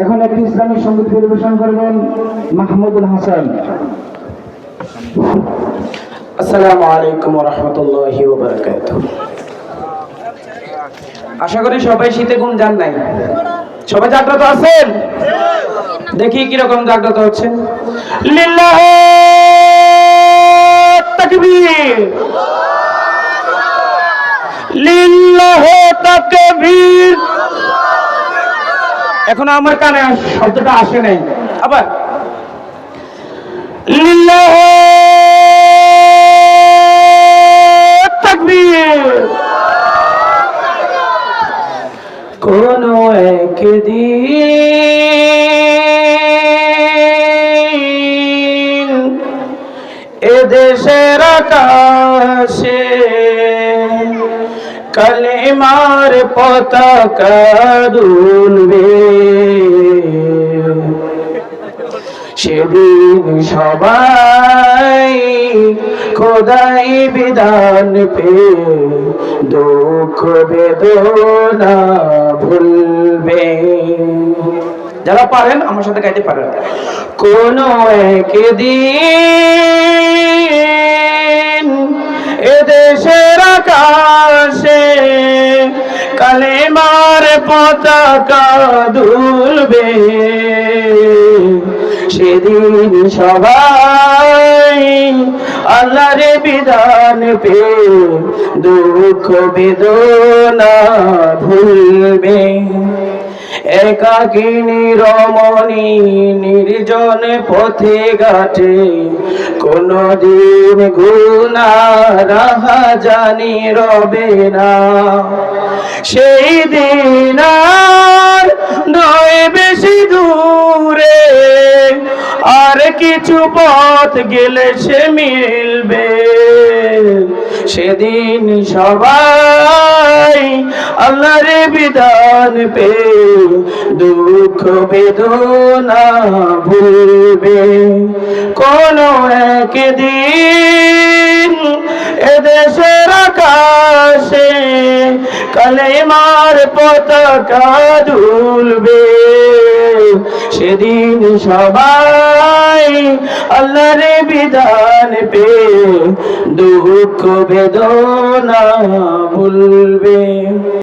এখন একটি ইসলামিক সংগীত পরিবেশন করবেন মাহমুদুল হাসান। আসসালামু আলাইকুম রহমতুল্লাহি আশা করি সবাই শীতে ঘুম যান নাই। সবাই জাগ্রত আছেন? দেখি কীরকম জাগ্রত হচ্ছে লিল্লাহ তাকবীর। লিল্লাহ তাকবীর। এখন আমার কানে শব্দটা আসে নাই। আবার কোন একদিন এদেশের আকাশে কালিমার পতাকা দুলবে। সেদিন সবাই খোদাই বিধান পে দুঃখ বেদনা ভুলবে। যারা পারেন, আমার সাথে গাইতে পারেন। কোন একদিন এদেশের আকাশে কালেমার পতাকা দুলবে। সেদিন সবাই আল্লাহর বিধান পে দুঃখ বেদনা ভুলবে। একাকিনী রমণী নির্জন পথে ঘাটে। কোনদিন গুনা রাহা জানি রবে না। সেই দিন বেশি দূরে, আর কিছু পথ গেলে সে মিলবে সেদিন সবাই আল্লাহর বিধান পে দুঃখ বেদনা ভুলবে। কোন একদিন কালেমার পতাকা দুলবে সেদিন সবাই আল্লাহর বিধান পে দুঃখ বেদনা ভুলবে।